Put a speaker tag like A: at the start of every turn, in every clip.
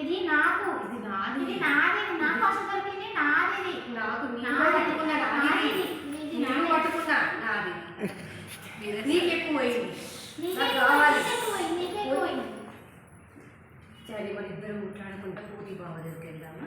A: ఇది నాకు ఇది నాది ఇది
B: నాది నా
A: కోసం
B: దొరికింది
A: నాది
B: నాకు
A: పట్టుకున్నా నాది
B: నేను పట్టుకున్నా నాది నీకు
A: ఎక్కువైంది
B: సరే మన ఇద్దరు ముట్లాడుకుంటా పూతి బావ దగ్గరికి వెళ్దామా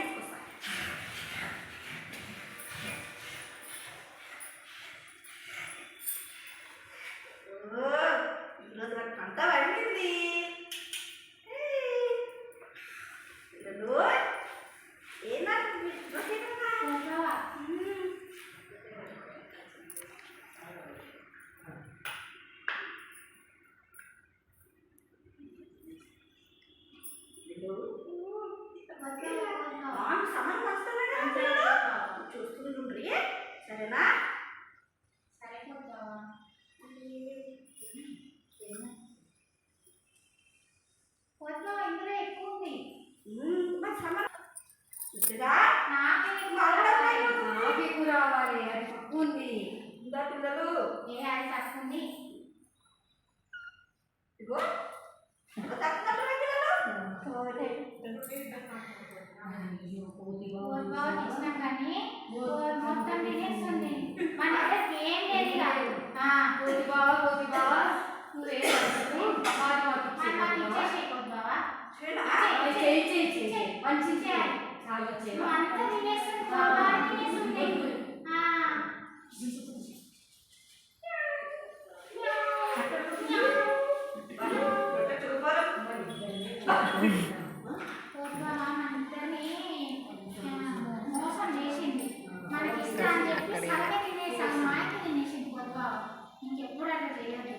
C: ఈరోజు నాకు పంట
A: బాబా,
C: చూస్తుండ్రి సరేనా?
A: మొత్తం తినేస్తుంది. మన దగ్గర ఏం లేదు. ఆ,
B: పూతి బావ పూతి బావ నువ్వేం అనుకోకు. వాడు మాకు
A: మన இங்கே போராட்டம் செய்யாது